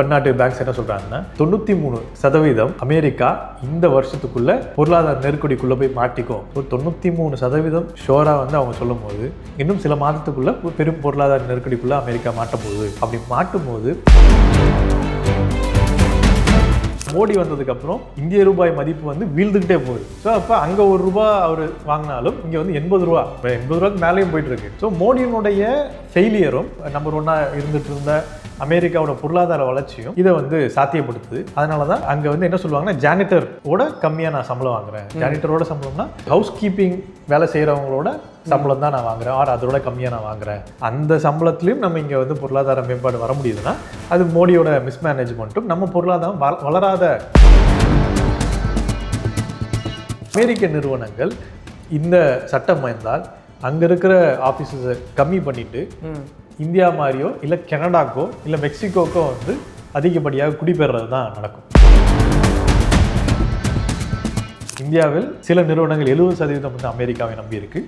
பன்னாட்டு பேங்க்ஸ் என்ன சொல்கிறாங்கன்னா தொண்ணூற்றி மூணு சதவீதம் அமெரிக்கா இந்த வருஷத்துக்குள்ள பொருளாதார நெருக்கடிக்குள்ளே போய் மாட்டிக்கும். ஒரு தொண்ணூற்றி மூணு சதவீதம் ஷோராக வந்து அவங்க சொல்லும் போது இன்னும் சில மாதத்துக்குள்ளே பெரும் பொருளாதார நெருக்கடிக்குள்ளே அமெரிக்கா மாட்ட போகுது அப்படி மாட்டும் போது மோடி வந்ததுக்கப்புறம் இந்திய ரூபாய் மதிப்பு வந்து வீழ்ந்துக்கிட்டே போகுது. ஸோ அப்போ அங்கே ஒரு ரூபா அவர் வாங்கினாலும் இங்கே வந்து எண்பது ரூபா எண்பது ரூபாய்க்கு மேலேயும் போயிட்டு இருக்கு. ஸோ மோடியினுடைய ஃபெயிலியரும் நம்பர் ஒன்னாக இருந்துட்டு இருந்த அமெரிக்காவோட பொருளாதார வளர்ச்சியும் இதை வந்து சாத்தியப்படுத்துது. அதனால தான் அங்கே வந்து என்ன சொல்லுவாங்கன்னா ஜானிட்டரோட கம்மியாக நான் சம்பளம் வாங்குறேன். ஜானிட்டரோட சம்பளம்னா ஹவுஸ் கீப்பிங் வேலை செய்கிறவங்களோட சம்பளம் தான் நான் வாங்குறேன். ஆர் அதோட கம்மியாக நான் வாங்குறேன். அந்த சம்பளத்துலையும் நம்ம இங்கே வந்து பொருளாதார மேம்பாடு வர முடியுதுன்னா அது மோடியோட மிஸ்மேனேஜ்மெண்ட்டும் நம்ம பொருளாதாரம் வள- வளராத அமெரிக்க நிறுவனங்கள் இந்த சட்டம் வந்தால் அங்கே இருக்கிற ஆஃபீஸஸை கம்மி பண்ணிட்டு ம். இந்தியா மாதிரியோ இல்லை கனடாக்கோ இல்லை மெக்சிகோக்கோ வந்து அதிகப்படியாக குடிபெறுறது தான் நடக்கும். இந்தியாவில் சில நிறுவனங்கள் எழுபது சதவீதம் வந்து அமெரிக்காவை நம்பி இருக்கு.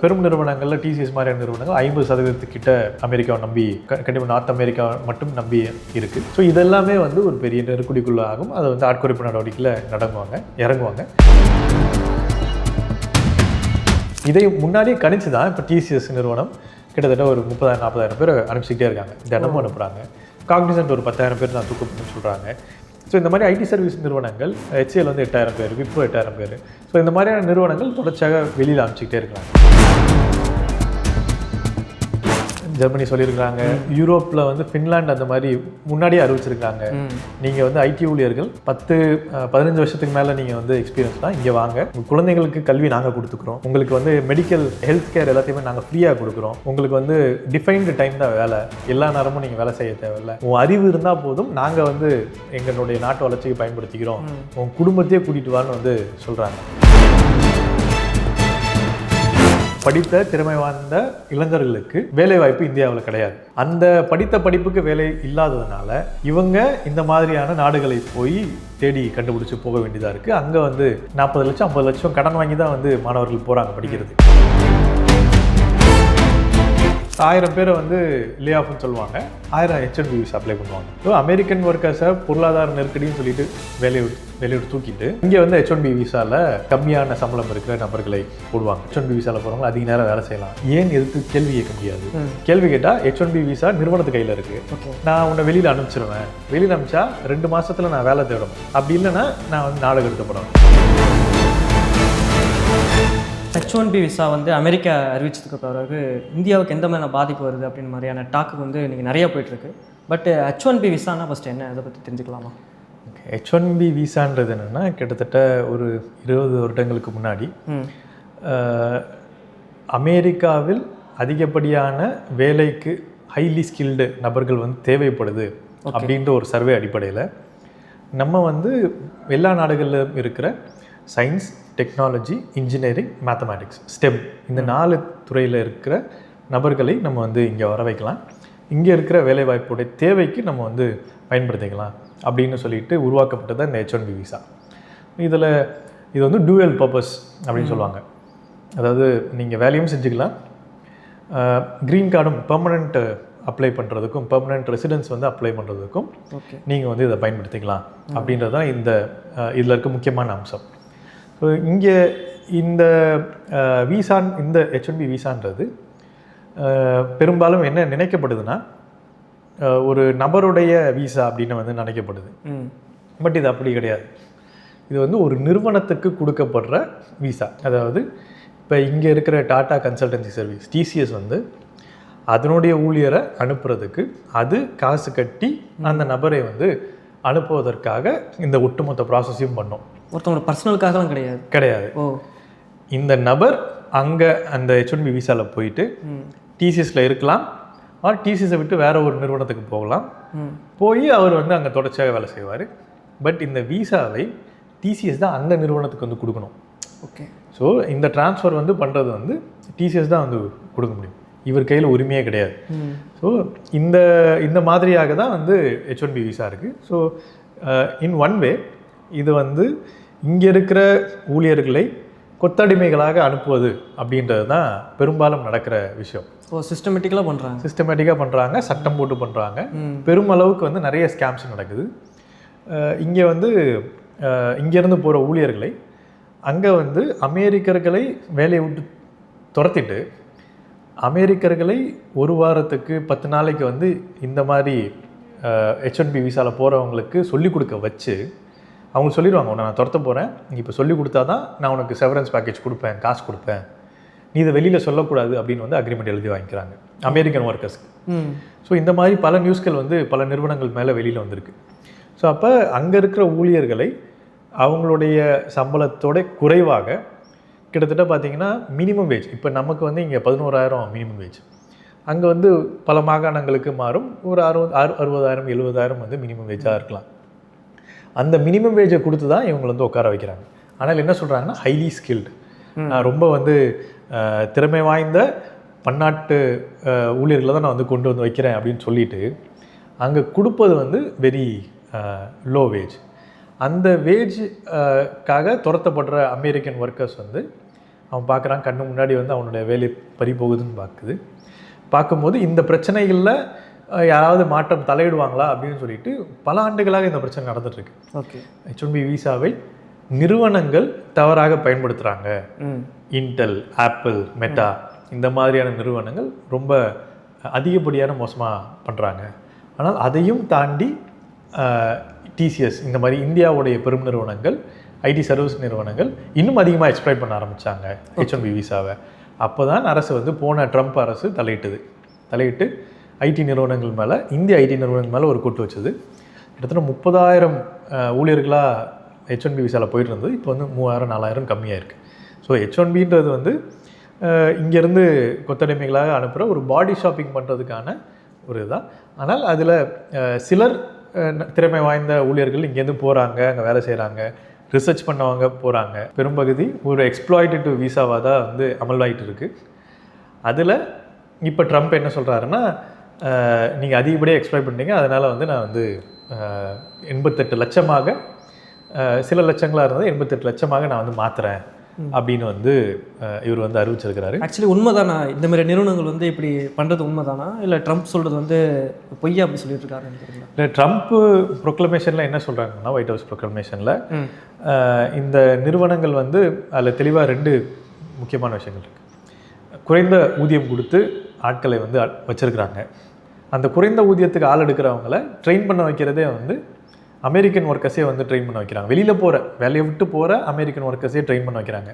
பெரும் நிறுவனங்கள்ல டிசிஎஸ் மாதிரியான நிறுவனங்கள் ஐம்பது சதவீதத்துக்கிட்ட அமெரிக்காவை நம்பி க- கண்டிப்பா நார்த் அமெரிக்கா மட்டும் நம்பி இருக்கு. ஸோ இதெல்லாமே வந்து ஒரு பெரிய நெருக்கடிக்குள்ள ஆகும். அதை வந்து ஆட்குறைப்பு நடவடிக்கையில் நடங்குவாங்க இறங்குவாங்க. இதை முன்னாடியே கணிச்சு தான் இப்போ டிசிஎஸ் நிறுவனம் கிட்டத்தட்ட ஒரு முப்பதாயிரம் நாற்பதாயிரம் பேர் அனுப்பிச்சிக்கிட்டே இருக்காங்க. தினமும் அனுப்புகிறாங்க காக்னிசன்ட் ஒரு பத்தாயிரம் பேர் நான் தூக்கம் சொல்கிறாங்க ஸோ இந்த மாதிரி ஐடி சர்வீஸ் நிறுவனங்கள் ஹெச்ஏல் வந்து எட்டாயிரம் பேர் விப்ரோ எட்டாயிரம் பேர். ஸோ இந்த மாதிரியான நிறுவனங்கள் தொடர்ச்சியாக வெளியில் அனுப்பிச்சிக்கிட்டே இருக்காங்க. ஜெர்மனி சொல்லியிருக்காங்க யூரோப்பில் வந்து ஃபின்லாந்து அந்த மாதிரி முன்னாடியே அறிவிச்சிருக்காங்க. நீங்கள் வந்து ஐடி ஊழியர்கள் பத்து பதினஞ்சு வருஷத்துக்கு மேலே நீங்கள் வந்து எக்ஸ்பீரியன்ஸ் தான் இங்கே வாங்க. உங்க குழந்தைங்களுக்கு கல்வி நாங்கள் கொடுத்துக்குறோம். உங்களுக்கு வந்து மெடிக்கல் ஹெல்த் கேர் எல்லாத்தையுமே நாங்கள் ஃப்ரீயாக கொடுக்குறோம். உங்களுக்கு வந்து டிஃபைன்டு டைம் தான் வேலை. எல்லா நேரமும் நீங்கள் வேலை செய்ய தேவையில்ல. உன் அறிவு இருந்தால் போதும் நாங்கள் வந்து எங்களுடைய நாட்டு வளர்ச்சிக்கு பயன்படுத்திக்கிறோம். உன் குடும்பத்தையே கூட்டிகிட்டு வான்னு வந்து சொல்கிறாங்க படித்த திறமை வாய்ந்த இளைஞர்களுக்கு வேலை வாய்ப்பு இந்தியாவில் கிடையாது. அந்த படித்த படிப்புக்கு வேலை இல்லாததுனால இவங்க இந்த மாதிரியான நாடுகளை போய் தேடி கண்டுபிடிச்சு போக வேண்டியதாக இருக்குது அங்கே வந்து நாற்பது லட்சம் ஐம்பது லட்சம் கடன் வாங்கி தான் வந்து மாணவர்கள் போகிறாங்க படிக்கிறது. ஆயிரம் பேரை வந்து லே ஆஃப்னு சொல்லுவாங்க. ஆயிரம் H one B visa apply பண்ணுவாங்க. ஸோ அமெரிக்கன் ஒர்க்கர்ஸை பொருளாதார நெருக்கடின்னு சொல்லிட்டு வேலையை விட்டு தூக்கிட்டு இங்கே வந்து ஹெச் ஒன் பி விசாவில் கம்மியான சம்பளம் இருக்கிற நபர்களை போடுவாங்க. ஹெச் ஒன் பி விசாவில் போகிறவங்க அதிக நேரம் வேலை செய்யலாம். ஏன் எதிர்த்து கேள்வி கேட்க முடியாது. கேள்வி கேட்டால் ஹெச் ஒன் பி விசா நிறுவனத்து கையில் இருக்குது நான் உன்னை வெளியில் அனுப்பிச்சிருவேன். வெளியில் அனுப்பிச்சா ரெண்டு மாசத்துல நான் வேலை தேடணும் அப்படி இல்லைன்னா நான் வந்து நாடகம் எடுக்கப்படணும் ஹெச் ஒன் பி விசா வந்து அமெரிக்கா அறிவிச்சதுக்கு பிறகு இந்தியாவுக்கு எந்த மாதிரியான பாதிப்பு வருது அப்படின்னு மாதிரியான டாக்கு வந்து இன்றைக்கி நிறைய போயிட்டுருக்கு பட் ஹெச் ஒன் பி விசானா ஃபஸ்ட்டு என்ன? அதை பற்றி தெரிஞ்சுக்கலாமா? ஹெச் ஒன் பி விசான்றது என்னென்னா கிட்டத்தட்ட ஒரு இருபது வருடங்களுக்கு முன்னாடி அமெரிக்காவில் அதிகப்படியான வேலைக்கு ஹைலி ஸ்கில்டு நபர்கள் வந்து தேவைப்படுது அப்படின்ற ஒரு சர்வே அடிப்படையில் நம்ம வந்து எல்லா நாடுகளிலும் இருக்கிற science technology engineering mathematics STEM இந்த நாலு துறையில் இருக்கிற நபர்களை நம்ம வந்து இங்கே வர வைக்கலாம். இங்கே இருக்கிற வேலைவாய்ப்புடைய தேவைக்கு நம்ம வந்து பயன்படுத்திக்கலாம் அப்படின்னு சொல்லிட்டு உருவாக்கப்பட்டது இந்த ஹெச் ஒன் பி விசா இதில் இது வந்து டூயல் பர்பஸ் அப்படின்னு சொல்லுவாங்க. அதாவது நீங்கள் வேலையும் செஞ்சுக்கலாம். க்ரீன் கார்டும் பெர்மனண்ட் அப்ளை பண்ணுறதுக்கும் பெர்மனண்ட் ரெசிடென்ஸ் வந்து அப்ளை பண்ணுறதுக்கும் நீங்கள் வந்து இதை பயன்படுத்திக்கலாம் அப்படின்றது தான் இந்த இதில் இருக்க முக்கியமான அம்சம். ஸோ இங்கே இந்த விசான் இந்த ஹெச் ஒன் பி விசான்றது பெரும்பாலும் என்ன நினைக்கப்படுதுன்னா ஒரு நபருடைய விசா அப்படின்னு வந்து நினைக்கப்படுது. பட் இது அப்படி கிடையாது. இது வந்து ஒரு நிறுவனத்துக்கு கொடுக்கப்படுற விசா. அதாவது இப்போ இங்கே இருக்கிற டாடா கன்சல்டன்சி சர்வீஸ் டிசிஎஸ் வந்து அதனுடைய ஊழியரை அனுப்புறதுக்கு அது காசு கட்டி அந்த நபரை வந்து அனுப்புவதற்காக இந்த ஒட்டுமொத்த ப்ராசஸையும் பண்ணோம். ஒருத்தவங்களோட பர்சனலுக்காகலாம் கிடையாது. கிடையாது. ஓ. இந்த நபர் அங்கே அந்த ஹெச் ஒன் பி விசாவில் போயிட்டு டிசிஎஸில் இருக்கலாம். ஆர் டிசிஎஸை விட்டு வேற ஒரு நிறுவனத்துக்கு போகலாம். போய் அவர் வந்து அங்கே தொடர்ச்சியாக வேலை செய்வார். பட் இந்த விசாவை டிசிஎஸ் தான் அந்த நிறுவனத்துக்கு வந்து கொடுக்கணும். ஓகே. ஸோ இந்த ட்ரான்ஸ்ஃபர் வந்து பண்ணுறது வந்து டிசிஎஸ் தான் வந்து கொடுக்க முடியும். இவர் கையில் உரிமையே கிடையாது. ஸோ இந்த இந்த மாதிரியாக தான் வந்து ஹெச் ஒன் பி விசா இருக்குது ஸோ இன் ஒன் வே இது வந்து இங்கே இருக்கிற ஊழியர்களை கொத்தடிமைகளாக அனுப்புவது அப்படின்றது தான் பெரும்பாலும் நடக்கிற விஷயம். ஓ சிஸ்டமேட்டிக்கலாக பண்ணுறாங்க சிஸ்டமேட்டிக்காக பண்ணுறாங்க சட்டம் போட்டு பண்ணுறாங்க பெருமளவுக்கு வந்து நிறைய ஸ்கேம்ஸ் நடக்குது. இங்கே வந்து இங்கேருந்து போகிற ஊழியர்களை அங்கே வந்து அமெரிக்கர்களை வேலையை விட்டு துரத்திட்டு அமெரிக்கர்களை ஒரு வாரத்துக்கு பத்து நாளைக்கு வந்து இந்த மாதிரி ஹெச் ஒன் பி விசாவில் போகிறவங்களுக்கு சொல்லிக் கொடுக்க வச்சு அவங்க சொல்லிடுவாங்க உன்னை நான் துரத்த போகிறேன் நீ இப்போ சொல்லி கொடுத்தா தான் நான் உனக்கு செவரன்ஸ் பேக்கேஜ் கொடுப்பேன் காசு கொடுப்பேன். நீ இதை வெளியில் சொல்லக்கூடாது அப்படின்னு வந்து அக்ரிமெண்ட் எழுதி வாங்கிக்கிறாங்க அமெரிக்கன் ஒர்க்கர்ஸ்க்கு ஸோ இந்த மாதிரி பல நியூஸ்கள் வந்து பல நிறுவனங்கள் மேலே வெளியில் வந்திருக்கு. ஸோ அப்போ அங்கே இருக்கிற ஊழியர்களை அவங்களுடைய சம்பளத்தோட குறைவாக கிட்டத்தட்ட பார்த்தீங்கன்னா மினிமம் வேஜ் இப்போ நமக்கு வந்து இங்கே பதினோராயிரம் மினிமம் வேஜ் அங்கே வந்து பல மாகாணங்களுக்கு மாறும். ஒரு அறுபது அறு அறுபதாயிரம் எழுபதாயிரம் வந்து மினிமம் வேஜாக இருக்கலாம். அந்த மினிமம் வேஜை கொடுத்து தான் இவங்களை வந்து உட்கார வைக்கிறாங்க. ஆனால் என்ன சொல்கிறாங்கன்னா ஹைலி ஸ்கில்டு ரொம்ப வந்து திறமை வாய்ந்த பன்னாட்டு ஊழியர்களை தான் நான் வந்து கொண்டு வந்து வைக்கிறேன் அப்படின்னு சொல்லிட்டு அங்கே கொடுப்பது வந்து வெரி லோ வேஜ் அந்த வேஜ் காக துரத்தப்படுற அமெரிக்கன் ஒர்க்கர்ஸ் வந்து அவன் பார்க்குறான் கண்ணு முன்னாடி வந்து அவனுடைய வேலை பறி போகுதுன்னு பார்க்குது பார்க்கும்போது இந்த பிரச்சனைகளில் யாராவது மாற்றம் தலையிடுவாங்களா அப்படின்னு சொல்லிட்டு பல ஆண்டுகளாக இந்த பிரச்சனை நடந்துட்டுருக்கு. ஓகே. ஹெச் ஒன் பி விசாவை நிறுவனங்கள் தவறாக பயன்படுத்துகிறாங்க இன்டெல் ஆப்பிள் மெட்டா இந்த மாதிரியான நிறுவனங்கள் ரொம்ப அதிகப்படியான மோசமாக பண்ணுறாங்க ஆனால் அதையும் தாண்டி டிசிஎஸ் இந்த மாதிரி இந்தியாவுடைய பெரும் நிறுவனங்கள் ஐடி சர்வீஸ் நிறுவனங்கள் இன்னும் அதிகமாக எக்ஸ்பிளைட் பண்ண ஆரம்பித்தாங்க ஹெச் ஒன் பி விசாவை. அப்போ தான் அரசு வந்து போன ட்ரம்ப் அரசு தலையிட்டது. தலையிட்டு ஐடி நிறுவனங்கள் மேலே இந்திய ஐடி நிறுவனங்கள் மேலே ஒரு கூட்டு வச்சது. கிட்டத்தட்ட முப்பதாயிரம் ஊழியர்களாக ஹெச் ஒன் பி விசாவில் போயிட்டு இருந்தது இப்போ வந்து மூவாயிரம் நாலாயிரம் கம்மியாக இருக்குது ஸோ ஹெச் ஒன் பின்றது வந்து இங்கேருந்து கொத்தடிமைகளாக அனுப்புகிற ஒரு பாடி ஷாப்பிங் பண்ணுறதுக்கான ஒரு இதுதான். ஆனால் அதில் சிலர் ந- திறமை வாய்ந்த ஊழியர்கள் இங்கேருந்து போகிறாங்க அங்கே வேலை செய்கிறாங்க ரிசர்ச் பண்ணவங்க போகிறாங்க பெரும்பகுதி ஒரு எக்ஸ்ப்ளாய்டேட்டிவ் விசாவாக தான் வந்து அமல்வாயிட்டு இருக்குது அதில் இப்போ ட்ரம்ப் என்ன சொல்கிறாருன்னா நீங்கள் அதிகப்படியாக எக்ஸ்ப்ளாய்ட் பண்ணீங்க அதனால் வந்து நான் வந்து எண்பத்தெட்டு லட்சமாக சில லட்சங்களாக இருந்தது எண்பத்தெட்டு லட்சமாக நான் வந்து மாற்றுறேன் அப்படின்னு வந்து இவர் வந்து அறிவிச்சிருக்கிறாரு. ஆக்சுவலி உண்மைதானா? இந்த மாதிரி நிறுவனங்கள் வந்து இப்படி பண்ணுறது உண்மைதானா? இல்லை ட்ரம்ப் சொல்கிறது வந்து பொய்யா அப்படி சொல்லிட்டு தெரியல இல்லை ட்ரம்ப் ப்ரொக்ளமேஷனில் என்ன சொல்கிறாங்கன்னா ஒயிட் ஹவுஸ் ப்ரொக்ளமேஷனில் இந்த நிறுவனங்கள் வந்து அதில் தெளிவாக ரெண்டு முக்கியமான விஷயங்கள் இருக்குது குறைந்த ஊதியம் கொடுத்து ஆட்களை வந்து வச்சிருக்கிறாங்க. அந்த குறைந்த ஊதியத்துக்கு ஆள் எடுக்கிறவங்கள ட்ரெயின் பண்ண வைக்கிறதே வந்து அமெரிக்கன் ஒர்க்கர்ஸே வந்து ட்ரெயின் பண்ண வைக்கிறாங்க. வெளியில் போகிற வேலையை விட்டு போகிற அமெரிக்கன் ஒர்க்கர்ஸே ட்ரெயின் பண்ண வைக்கிறாங்க.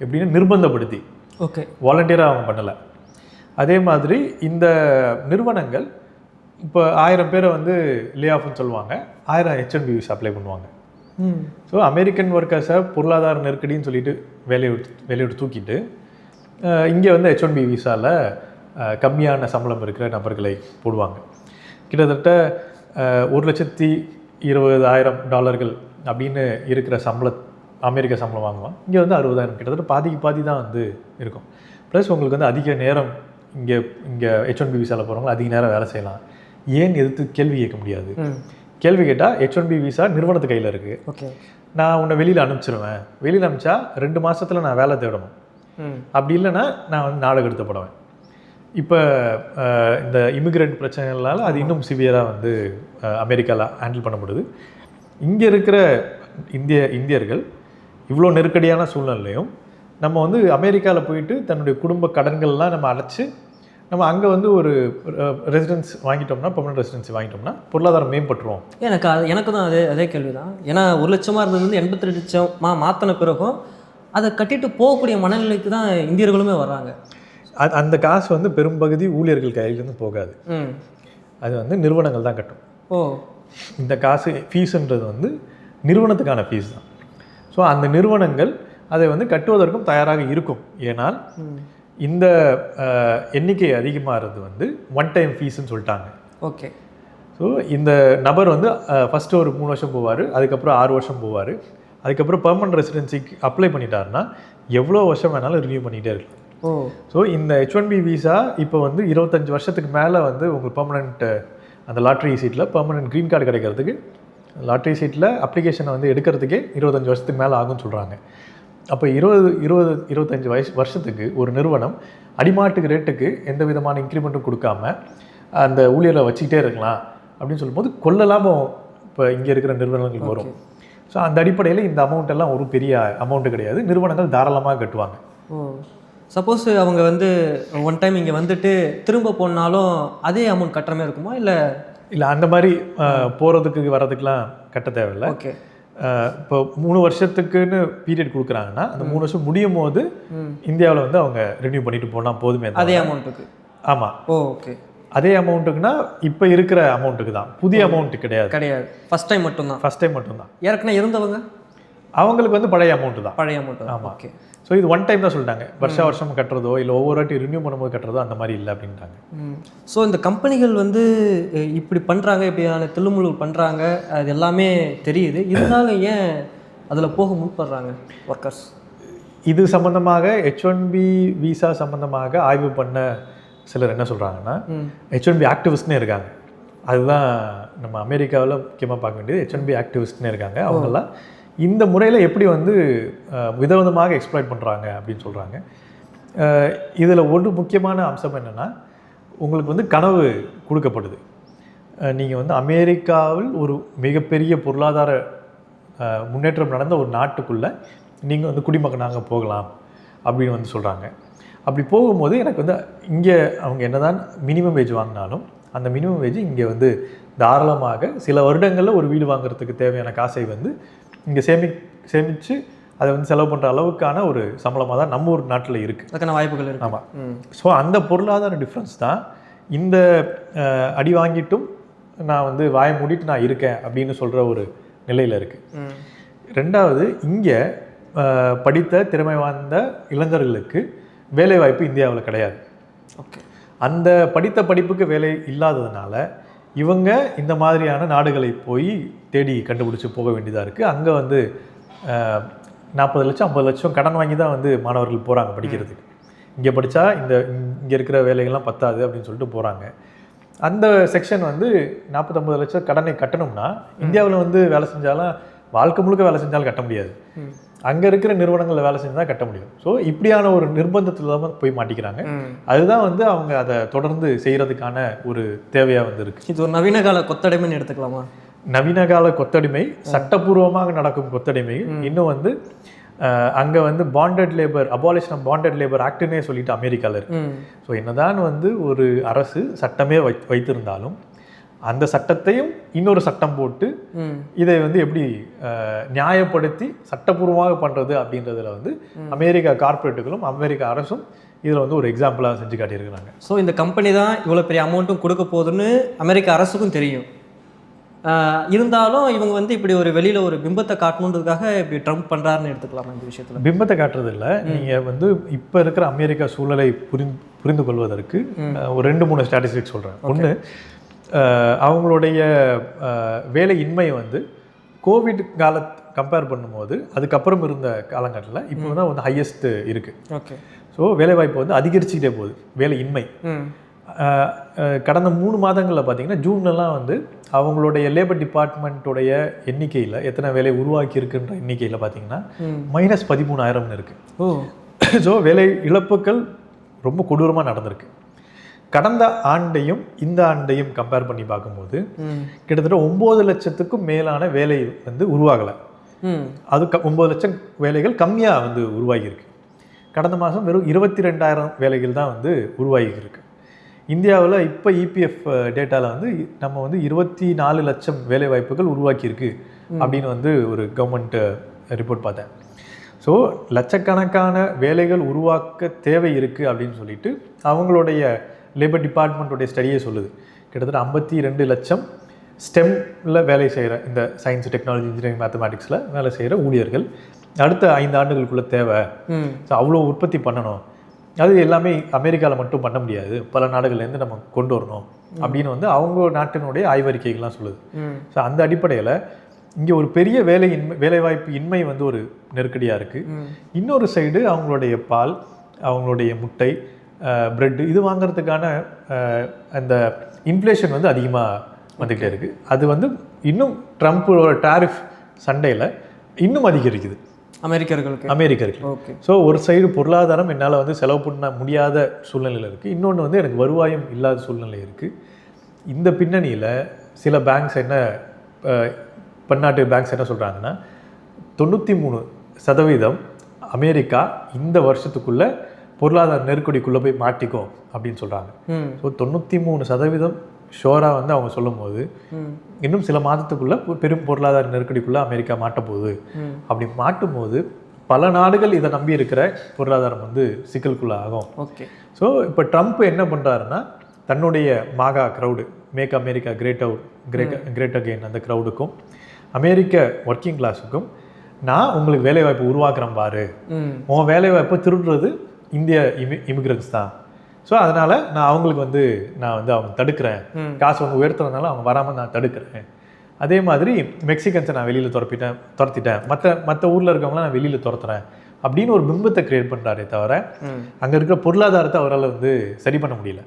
எப்படின்னு நிர்பந்தப்படுத்தி. ஓகே வாலண்டியராக அவங்க பண்ணலை. அதே மாதிரி இந்த நிறுவனங்கள் இப்போ ஆயிரம் பேரை வந்து லே ஆஃப்னு சொல்லுவாங்க. ஆயிரம் ஹெச்என்பி விசா அப்ளை பண்ணுவாங்க. ம். ஸோ அமெரிக்கன் ஒர்க்கர்ஸை பொருளாதார நெருக்கடின்னு சொல்லிட்டு வேலையை விட்டு வேலையை விட்டு தூக்கிட்டு இங்கே வந்து ஹெச் ஒன் பி விசாவில் கம்மியான சம்பளம் இருக்கிற நபர்களை போடுவாங்க. கிட்டத்தட்ட ஒரு லட்சத்தி இருபதாயிரம் டாலர்கள் அப்படின்னு இருக்கிற சம்பள அமெரிக்க சம்பளம் வாங்குவான். இங்கே வந்து அறுபதாயிரம். கிட்டத்தட்ட பாதிக்கு பாதி தான் வந்து இருக்கும். ப்ளஸ் உங்களுக்கு வந்து அதிக நேரம் இங்கே இங்கே ஹெச் ஒன் பி விசாவில் போகிறவங்க அதிக நேரம் வேலை செய்யலாம். ஏன் எதிர்த்து கேள்வி கேட்க முடியாது. கேள்வி கேட்டால் ஹெச் ஒன் பி விசா நிறுவனத்து கையில் இருக்குது ஓகே. நான் உன்னை வெளியில் அனுப்பிச்சிருவேன். வெளியில் அனுப்பிச்சா ரெண்டு மாசத்துல நான் வேலை தேடணும். அப்படி இல்லைன்னா நான் வந்து நாடகம் எடுத்தப்படுவேன் இப்போ இந்த இமிக்ரெண்ட் பிரச்சனைகளால் அது இன்னும் சிவியராக வந்து அமெரிக்காவில் ஹேண்டில் பண்ணப்படுது இங்கே இருக்கிற இந்திய இந்தியர்கள் இவ்வளோ நெருக்கடியான சூழ்நிலையும் நம்ம வந்து அமெரிக்காவில் போயிட்டு தன்னுடைய குடும்ப கடன்கள்லாம் நம்ம அடைச்சி நம்ம அங்கே வந்து ஒரு ரெசிடென்ஸ் வாங்கிட்டோம்னா பெர்மனன்ட் ரெசிடென்சி வாங்கிட்டோம்னா பொருளாதாரம் மேம்பட்டுரும். எனக்கு அது எனக்கு தான் அதே அதே கேள்வி தான் ஏன்னா ஒரு லட்சமாக இருந்தது வந்து எண்பத்தி ரெண்டு லட்சமா மாற்றின பிறகும் அதை கட்டிட்டு போகக்கூடிய மனநிலைக்கு தான் இந்தியர்களுமே வர்றாங்க. அந்த காசு வந்து பெரும்பகுதி ஊழியர்கள் கையிலேருந்து போகாது. அது வந்து நிறுவனங்கள் தான் கட்டும். ஓ. இந்த காசு ஃபீஸுன்றது வந்து நிறுவனத்துக்கான ஃபீஸ் தான். ஸோ அந்த நிறுவனங்கள் அதை வந்து கட்டுவதற்கும் தயாராக இருக்கும். ஏனால் இந்த எண்ணிக்கை அதிகமாகிறது வந்து ஒன் டைம் ஃபீஸ்ன்னு சொல்லிட்டாங்க. ஓகே. ஸோ இந்த நபர் வந்து ஃபஸ்ட்டு ஒரு மூணு வருஷம் போவார் அதுக்கப்புறம் ஆறு வருஷம் போவார் அதுக்கப்புறம் பெர்மனன்ட் ரெசிடென்சிக்கு அப்ளை பண்ணிட்டாருன்னா எவ்வளோ வருஷம் வேணாலும் ரினியூ பண்ணிகிட்டே இருக்கலாம். ஸோ இந்த ஹெச் ஒன் பி விசா இப்போ வந்து இருபத்தஞ்சு வருஷத்துக்கு மேலே வந்து உங்களுக்கு பெர்மனண்ட் அந்த லாட்ரி சீட்டில் பெர்மனன்ட் க்ரீன் கார்டு கிடைக்கிறதுக்கு லாட்ரி சீட்டில் அப்ளிகேஷனை வந்து எடுக்கிறதுக்கே இருபத்தஞ்சு வருஷத்துக்கு மேலே ஆகும்னு சொல்கிறாங்க அப்போ இருபது இருபது இருபத்தஞ்சு வயசு வருஷத்துக்கு ஒரு நிறுவனம் அடிமாட்டுக்கு ரேட்டுக்கு எந்த விதமான இன்க்ரிமெண்ட்டும் கொடுக்காம அந்த ஊழியரை வச்சுக்கிட்டே இருக்கலாம் அப்படின்னு சொல்லும்போது கொள்ள லாபம் இப்போ இங்கே இருக்கிற நிறுவனங்களுக்கு வரும். ஸோ அந்த அடிப்படையில் இந்த அமௌண்ட் எல்லாம் ஒரு பெரிய அமௌண்ட்டு கிடையாது. நிறுவனங்கள் தாராளமாக கட்டுவாங்க. சப்போஸ் அவங்க வந்து ஒன் டைம் இங்கே வந்துட்டு திரும்ப போனாலும் அதே அமௌண்ட் கட்டுற மாதிரி இருக்குமா? இல்லை இல்லை அந்த மாதிரி போகிறதுக்கு வர்றதுக்கெலாம் கட்ட தேவையில்லை. ஓகே. இப்போ மூணு வருஷத்துக்குன்னு பீரியட் கொடுக்குறாங்கன்னா அந்த மூணு வருஷம் முடியும் போது இந்தியாவில் வந்து அவங்க ரினியூ பண்ணிட்டு போனால் போதுமே. அதே அமௌண்ட்டுக்கு ஆமாம் ஓகே. அதே அமௌண்ட்டுக்குன்னா இப்போ இருக்கிற அமௌண்ட்டுக்கு தான். புதிய அமௌண்ட் கிடையாது. கிடையாது. ஃபர்ஸ்ட் டைம் மட்டும்தான். ஃபர்ஸ்ட் டைம் மட்டும்தான். ஏற்கனவே இருந்தவங்க? அவங்களுக்கு வந்து பழைய அமௌண்ட் தான். பழைய அமௌண்ட் ஆமா. ஓகே. ஸோ இது ஒன் டைம் தான் சொல்லிட்டாங்க. வருஷ வருஷம் கட்டுறதோ இல்லை ஒவ்வொரு வாட்டி ரினியூ பண்ணும்போது கட்டுறதோ அந்த மாதிரி இல்லை அப்படின்ட்டாங்க. ஸோ இந்த கம்பெனிகள் வந்து இப்படி பண்ணுறாங்க இப்படியான தில்லுமுழு பண்ணுறாங்க அது எல்லாமே தெரியுது. இருந்தாலும் ஏன் அதில் போக முன்படுறாங்க ஒர்க்கர்ஸ் இது சம்பந்தமாக ஹெச் ஒன் பி விசா சம்பந்தமாக ஆய்வு பண்ண சிலர் என்ன சொல்கிறாங்கன்னா ஹெச் ஒன் பி ஆக்டிவிஸ்ட்னே இருக்காங்க. அதுதான் நம்ம அமெரிக்காவில் முக்கியமாக பார்க்க வேண்டியது. ஹெச் ஒன் பி ஆக்டிவிஸ்ட்னே இருக்காங்க. அவங்கெல்லாம் இந்த முறையில் எப்படி வந்து விதவிதமாக எக்ஸ்ப்ளாய்ட் பண்ணுறாங்க அப்படின்னு சொல்கிறாங்க இதில் ஒரு முக்கியமான அம்சம் என்னென்னா உங்களுக்கு வந்து கனவு கொடுக்கப்படுது. நீங்கள் வந்து அமெரிக்காவில் ஒரு மிகப்பெரிய பொருளாதார முன்னேற்றம் நடந்த ஒரு நாட்டுக்குள்ளே நீங்கள் வந்து குடிமகனாக போகலாம் அப்படின்னு வந்து சொல்கிறாங்க அப்படி போகும்போது எனக்கு வந்து இங்கே அவங்க என்னதான் மினிமம் வேஜ் வாங்கினாலும் அந்த மினிமம் வேஜ் இங்கே வந்து தாராளமாக சில வருடங்களில் ஒரு வீடு வாங்குறதுக்கு தேவையான காசை வந்து இங்கே சேமி சேமித்து அதை வந்து செலவு பண்ணுற அளவுக்கான ஒரு சம்பளமாக தான் நம்ம ஒரு நாட்டில் இருக்குது அதுக்கான வாய்ப்புகள் இருக்கு. ஆமாம் ஸோ அந்த பொருளாதார டிஃப்ரென்ஸ் தான் இந்த அடி வாங்கிட்டும் நான் வந்து வாயை மூடிட்டு நான் இருக்கேன் அப்படின்னு சொல்கிற ஒரு நிலையில் இருக்குது ரெண்டாவது இங்கே படித்த திறமை வாய்ந்த இளைஞர்களுக்கு வேலைவாய்ப்பு இந்தியாவில் கிடையாது. ஓகே. அந்த படித்த படிப்புக்கு வேலை இல்லாததுனால இவங்க இந்த மாதிரியான நாடுகளை போய் தேடி கண்டுபிடிச்சி போக வேண்டியதாக இருக்குது அங்கே வந்து நாற்பது லட்சம் ஐம்பது லட்சம் கடன் வாங்கி தான் வந்து மாணவர்கள் போகிறாங்க படிக்கிறதுக்கு. இங்கே படித்தா இந்த இங்கே இருக்கிற வேலைகள்லாம் பத்தாது அப்படின்னு சொல்லிட்டு போகிறாங்க அந்த செக்ஷன் வந்து நாற்பத்தொம்பது லட்சம் கடனை கட்டணும்னா இந்தியாவில் வந்து வேலை செஞ்சாலும் வாழ்க்கை முழுக்க வேலை செஞ்சாலும் கட்ட முடியாது. அங்கே இருக்கிற நிறுவனங்களில் வேலை செஞ்சு தான் கட்ட முடியும். ஸோ இப்படியான ஒரு நிர்பந்தத்தில் தான் போய் மாட்டிக்கிறாங்க. அதுதான் வந்து அவங்க அதை தொடர்ந்து செய்கிறதுக்கான ஒரு தேவையாக வந்து இருக்கு இது ஒரு நவீன கால கொத்தடைமைன்னு எடுத்துக்கலாமா? நவீன கால கொத்தடிமை சட்டப்பூர்வமாக நடக்கும் கொத்தடிமை. இன்னும் வந்து அங்கே வந்து bonded labour abolition of bonded labour ஆக்ட்னே சொல்லிட்டு அமெரிக்காவில் இருக்கு. ஸோ என்னதான் வந்து ஒரு அரசு சட்டமே வை வைத்திருந்தாலும் அந்த சட்டத்தையும் இன்னொரு சட்டம் போட்டு இதை வந்து எப்படி நியாயப்படுத்தி சட்டப்பூர்வமாக பண்ணுறது அப்படின்றதுல வந்து அமெரிக்கா கார்ப்பரேட்டுகளும் அமெரிக்க அரசும் இதில் வந்து ஒரு எக்ஸாம்பிளாக செஞ்சு காட்டியிருக்கிறாங்க. ஸோ இந்த கம்பெனி தான் இவ்வளோ பெரிய அமௌண்ட்டும் கொடுக்க போகுதுன்னு அமெரிக்க அரசுக்கும் தெரியும். இருந்தாலும் இவங்க வந்து இப்படி ஒரு வெளியில் ஒரு பிம்பத்தை காட்டணுன்றதுக்காக இப்படி ட்ரம்ப் பண்ணுறாருன்னு எடுத்துக்கலாமா இந்த விஷயத்தில்? பிம்பத்தை காட்டுறது இல்ல நீங்கள் வந்து இப்போ இருக்கிற அமெரிக்கா சூழலை புரிந்து புரிந்து கொள்வதற்கு ஒரு ரெண்டு மூணு ஸ்டாட்டிஸ்டிக்ஸ் சொல்கிறேன் ஒன்று அவங்களுடைய அஹ், வேலையின்மை வந்து கோவிட் கால கம்பேர் பண்ணும்போது அதுக்கப்புறம் இருந்த காலகட்டத்தில் இப்போ தான் வந்து ஹையஸ்ட் இருக்குது ஓகே ஸோ வேலைவாய்ப்பு வந்து அதிகரிச்சுக்கிட்டே போகுது வேலையின்மை. கடந்த மூணு மாதங்களில் பார்த்தீங்கன்னா ஜூன்லலாம் வந்து அவங்களுடைய லேபர் டிபார்ட்மெண்ட்டுடைய எண்ணிக்கையில் எத்தனை வேலை உருவாக்கி இருக்குன்ற எண்ணிக்கையில் பார்த்தீங்கன்னா. மைனஸ் பதிமூணாயிரம்னு இருக்குது ஸோ வேலை இழப்புகள் ரொம்ப கொடூரமாக நடந்திருக்கு. கடந்த ஆண்டையும் இந்த ஆண்டையும் கம்பேர் பண்ணி பார்க்கும்போது கிட்டத்தட்ட ஒம்பது லட்சத்துக்கும் மேலான வேலை வந்து உருவாகலை. அது க ஒம்பது லட்சம் வேலைகள் கம்மியாக வந்து உருவாகியிருக்கு. கடந்த மாதம் வெறும் இருபத்தி ரெண்டாயிரம் வேலைகள் தான் வந்து உருவாகியிருக்கு. இந்தியாவில் இப்போ இபிஎஃப் டேட்டாவில் வந்து நம்ம வந்து இருபத்தி நாலு லட்சம் வேலை வாய்ப்புகள் உருவாக்கியிருக்கு அப்படின்னு வந்து ஒரு கவர்மெண்ட் ரிப்போர்ட் பார்த்தேன். ஸோ லட்சக்கணக்கான வேலைகள் உருவாக்க தேவை இருக்குது அப்படின்னு சொல்லிட்டு அவங்களுடைய லேபர் டிபார்ட்மெண்ட்டுடைய ஸ்டடியே சொல்லுது. கிட்டத்தட்ட ஐம்பத்தி ரெண்டு லட்சம் ஸ்டெம்ல வேலை செய்கிற இந்த சயின்ஸ் டெக்னாலஜி இன்ஜினியரிங் மேத்தமேட்டிக்ஸில் வேலை செய்கிற ஊழியர்கள். அடுத்த ஐந்து ஆண்டுகளுக்குள்ள தேவை. ஸோ அவ்வளோ உற்பத்தி பண்ணணும். அது எல்லாமே அமெரிக்காவில் மட்டும் பண்ண முடியாது. பல நாடுகள்லேருந்து நம்ம கொண்டு வரணும். அப்படின்னு வந்து அவங்க நாட்டினுடைய ஆய்வறிக்கைகள்லாம் சொல்லுது. ஸோ அந்த அடிப்படையில் இங்கே ஒரு பெரிய வேலை இன்மை வேலைவாய்ப்பு இன்மை வந்து ஒரு நெருக்கடியாக இருக்குது இன்னொரு சைடு அவங்களுடைய பால் அவங்களுடைய முட்டை பிரெட்டு இது வாங்குறதுக்கான அந்த இன்ஃப்ளேஷன் வந்து அதிகமாக வந்துக்கிட்டே இருக்குது அது வந்து இன்னும் ட்ரம்ப்போட டாரிஃப் சண்டையில் இன்னும் அதிகரிக்குது. அமெரிக்கர்களுக்கு? அமெரிக்கர்கள் ஓகே. ஸோ ஒரு சைடு பொருளாதாரம் என்னால் வந்து செலவு பண்ண முடியாத சூழ்நிலையில் இருக்குது இன்னொன்று வந்து எனக்கு வருவாயும் இல்லாத சூழ்நிலை இருக்குது இந்த பின்னணியில் சில பேங்க்ஸ் என்ன பன்னாட்டு பேங்க்ஸ் என்ன சொல்கிறாங்கன்னா தொண்ணூற்றி மூணு சதவீதம் அமெரிக்கா இந்த வருஷத்துக்குள்ளே பொருளாதார நெருக்கடிக்குள்ளே போய் மாட்டிக்கும் அப்படின்னு சொல்கிறாங்க ஸோ தொண்ணூற்றி மூணு சதவீதம் ஷோராக வந்து அவங்க சொல்லும்போது ம். இன்னும் சில மாதத்துக்குள்ளே பெரும் பொருளாதார நெருக்கடிக்குள்ளே அமெரிக்கா மாட்டப் போகுது ம். அப்படி மாட்டும் போது பல நாடுகள் இதை நம்பி இருக்கிற பொருளாதாரம் வந்து சிக்கலுக்குள்ள ஆகும். ஓகே. ஸோ இப்போ ட்ரம்ப் என்ன பண்ணுறாருன்னா தன்னுடைய MAGA crowd make America great out great great again அந்த க்ரௌடுக்கும் அமெரிக்க ஒர்க்கிங் கிளாஸுக்கும் நான் உங்களுக்கு வேலைவாய்ப்பு உருவாக்குறேன் பாரு. உன் வேலைவாய்ப்பை திருடுறது இந்திய இமி இமிகிரன்ஸ் தான். ஸோ அதனால் நான் அவங்களுக்கு வந்து நான் வந்து அவங்க தடுக்கிறேன். காசு வந்து உயர்த்துறதுனால அவங்க வராமல் நான் தடுக்கிறேன். அதே மாதிரி மெக்சிகன்ஸை நான் வெளியில் துரப்பிட்டேன் துரத்திட்டேன். மற்ற மற்ற ஊரில் இருக்கவங்களாம் நான் வெளியில் துரத்துறேன். அப்படின்னு ஒரு பிம்பத்தை கிரியேட் பண்ணுறாரே தவிர அங்கே இருக்கிற பொருளாதாரத்தை அவரால் வந்து சரி பண்ண முடியல.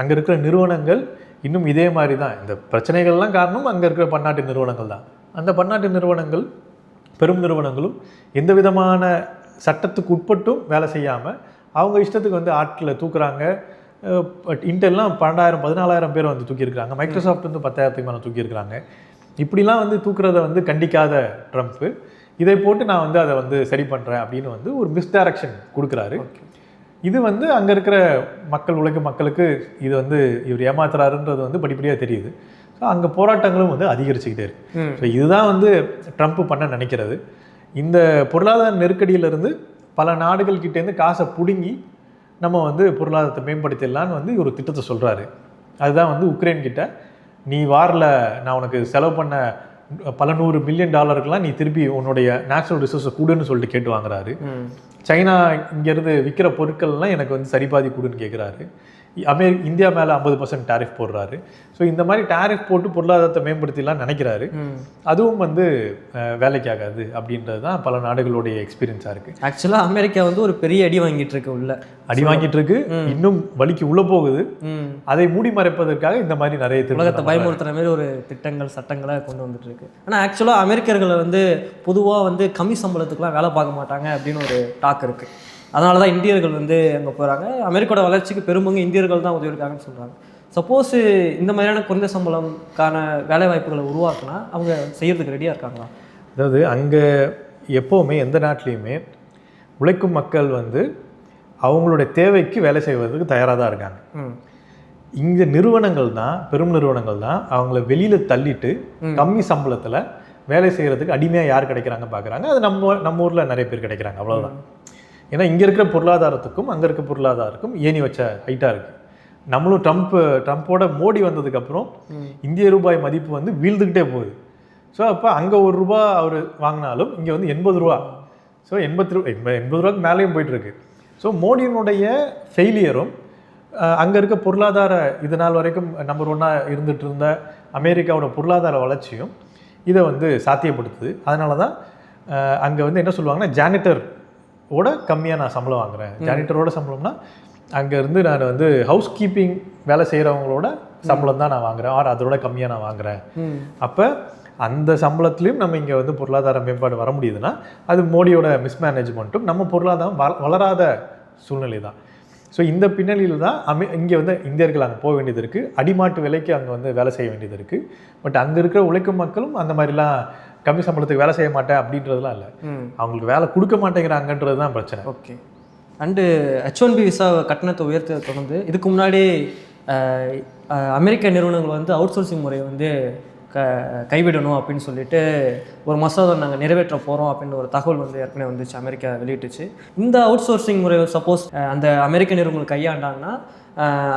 அங்கே இருக்கிற நிறுவனங்கள் இன்னும் இதே மாதிரி தான். இந்த பிரச்சனைகள்லாம் காரணம் அங்கே இருக்கிற பன்னாட்டு நிறுவனங்கள் தான். அந்த பன்னாட்டு நிறுவனங்கள் பெரும் நிறுவனங்களும் எந்த விதமான சட்டத்துக்கு உட்பட்டும் வேலை செய்யாமல் அவங்க இஷ்டத்துக்கு வந்து ஆட்களை தூக்குறாங்க. இன்டெல்லாம் பன்னெண்டாயிரம் பதினாலாயிரம் பேர் வந்து தூக்கியிருக்கிறாங்க. மைக்ரோசாஃப்ட் வந்து பத்தாயிரத்துக்கு மேலே தூக்கியிருக்கிறாங்க. இப்படிலாம் வந்து தூக்குறத வந்து கண்டிக்காத ட்ரம்ப்பு இதை போட்டு நான் வந்து அதை வந்து சரி பண்ணுறேன் அப்படின்னு வந்து ஒரு மிஸ்டைரக்ஷன் கொடுக்குறாரு. இது வந்து அங்கே இருக்கிற மக்கள் உழைக்கும் மக்களுக்கு இது வந்து இவர் ஏமாத்துறாருன்றது வந்து படிப்படியாக தெரியுது. ஸோ அங்கே போராட்டங்களும் வந்து அதிகரிச்சுக்கிட்டே இருக்கு. ஸோ இதுதான் வந்து ட்ரம்ப் பண்ண நினைக்கிறது. இந்த பொருளாதார நெருக்கடியிலிருந்து பல நாடுகள் கிட்டேருந்து காசை பிடுங்கி நம்ம வந்து பொருளாதாரத்தை மேம்படுத்திடலான்னு வந்து ஒரு திட்டத்தை சொல்கிறாரு அதுதான் வந்து உக்ரைன் கிட்ட நீ வாரில் நான் உனக்கு செலவு பண்ண பல நூறு மில்லியன் டாலருக்கெல்லாம் நீ திருப்பி உன்னுடைய நேச்சுரல் ரிசோர்ஸை கொடுன்னு சொல்லிட்டு கேட்டு வாங்குறாரு. சைனா இங்கேருந்து விற்கிற பொருட்கள்லாம் எனக்கு வந்து சரிபாதி கொடுன்னு கேட்குறாரு அமெரி இந்தியா மேலே ஐம்பது பர்சன்ட் டேரிஃப் போடுறாரு. ஸோ இந்த மாதிரி டேரிஃப் போட்டு பொருளாதாரத்தை மேம்படுத்திலாம் நினைக்கிறாரு. அதுவும் வந்து வேலைக்கு ஆகாது அப்படின்றது தான் பல நாடுகளுடைய எக்ஸ்பீரியன்ஸாக இருக்குது ஆக்சுவலாக அமெரிக்கா வந்து ஒரு பெரிய அடி வாங்கிட்டு இருக்கு உள்ள. அடி வாங்கிட்டு இருக்கு இன்னும் வலிக்கு உள்ளே போகுது. அதை மூடி மறைப்பதற்காக இந்த மாதிரி நிறைய உலகத்தை பயமுறுத்துற மாதிரி ஒரு திட்டங்கள் சட்டங்களை கொண்டு வந்துட்டு இருக்கு ஆனால் ஆக்சுவலாக அமெரிக்கர்களை வந்து பொதுவாக வந்து கம்மி சம்பளத்துக்குலாம் வேலை பார்க்க மாட்டாங்க அப்படின்னு ஒரு டாக் இருக்கு. அதனால தான் இந்தியர்கள் வந்து அங்கே போகிறாங்க அமெரிக்காவோட வளர்ச்சிக்கு பெரும்பங்கு இந்தியர்கள் தான் உதவி இருக்காங்கன்னு சொல்கிறாங்க சப்போஸ் இந்த மாதிரியான குறைந்த சம்பளம்கான வேலை வாய்ப்புகளை உருவாக்குனா அவங்க செய்யறதுக்கு ரெடியாக இருக்காங்களா? அதாவது அங்கே எப்போவுமே எந்த நாட்டிலையுமே உழைக்கும் மக்கள் வந்து அவங்களுடைய தேவைக்கு வேலை செய்வதற்கு தயாராக தான் இருக்காங்க. இங்கே நிறுவனங்கள் தான் பெரும் நிறுவனங்கள் தான் அவங்கள வெளியில் தள்ளிட்டு கம்மி சம்பளத்தில் வேலை செய்கிறதுக்கு அடிமையாக யார் கிடைக்கிறாங்க பார்க்குறாங்க அது நம்ம நம்ம ஊரில் நிறைய பேர் கிடைக்கிறாங்க. அவ்வளவுதான். ஏன்னா இங்கே இருக்கிற பொருளாதாரத்துக்கும் அங்கே இருக்க பொருளாதாரத்துக்கும் ஏணி வச்ச ஹைட்டாக இருக்குது நம்மளும் ட்ரம்ப் ட்ரம்ப்போட மோடி வந்ததுக்கப்புறம் இந்திய ரூபாய் மதிப்பு வந்து வீழ்ந்துக்கிட்டே போகுது. ஸோ அப்போ அங்கே ஒரு ரூபா அவர் வாங்கினாலும் இங்கே வந்து எண்பது ரூபா. ஸோ எண்பத்தி ரூ எண்ப- எண்பது ரூபாய்க்கு மேலேயும் போயிட்டுருக்கு. ஸோ மோடியினுடைய ஃபெயிலியரும் அங்கே இருக்க பொருளாதார இது நாள் வரைக்கும் நம்பர் ஒன்னாக இருந்துட்டு இருந்த அமெரிக்காவோட பொருளாதார வளர்ச்சியும் இதை வந்து சாத்தியப்படுத்துது. அதனால தான் அங்கே வந்து என்ன சொல்லுவாங்கன்னா ஜானிட்டர் ஓட கம்மியாக நான் சம்பளம் வாங்குறேன். ஜானிட்டரோட சம்பளம்னா அங்கே இருந்து நான் வந்து ஹவுஸ் கீப்பிங் வேலை செய்கிறவங்களோட சம்பளம் தான் நான் வாங்குறேன். ஆர் அதோட கம்மியாக நான் வாங்குறேன். அப்போ அந்த சம்பளத்துலேயும் நம்ம இங்கே வந்து பொருளாதார மேம்பாடு வர முடியுதுன்னா அது மோடியோட மிஸ்மேனேஜ்மெண்ட்டும் நம்ம பொருளாதாரம் வள- வளராத சூழ்நிலை தான் ஸோ இந்த பின்னணியில் தான் அமெ இங்கே வந்து இந்தியர்கள் அங்கே போக வேண்டியது இருக்குது அடிமாட்டு விலைக்கு அங்கே வந்து வேலை செய்ய வேண்டியது இருக்குது பட் அங்கே இருக்கிற உழைக்கும் மக்களும் அந்த மாதிரிலாம் கம்மி சம்பளத்துக்கு வேலை செய்ய மாட்டேன் அப்படின்றதுலாம் இல்லை. அவங்களுக்கு வேலை கொடுக்க மாட்டேங்கிறாங்கன்றது தான் பிரச்சனை. Okay. And H one B visa கட்டணத்தை உயர்த்த தொடர்ந்து இதுக்கு முன்னாடி அமெரிக்க நிறுவனங்கள் வந்து அவுட் சோர்சிங் முறையை வந்து க கைவிடணும் அப்படின்னு சொல்லிட்டு ஒரு மசோதா நாங்கள் நிறைவேற்ற போகிறோம் அப்படின்னு ஒரு தகவல் வந்து ஏற்கனவே வந்துச்சு அமெரிக்கா வெளியிட்டுச்சு. இந்த அவுட் சோர்சிங் முறையை சப்போஸ் அந்த அமெரிக்க நிறுவனங்கள் கையாண்டாங்கன்னா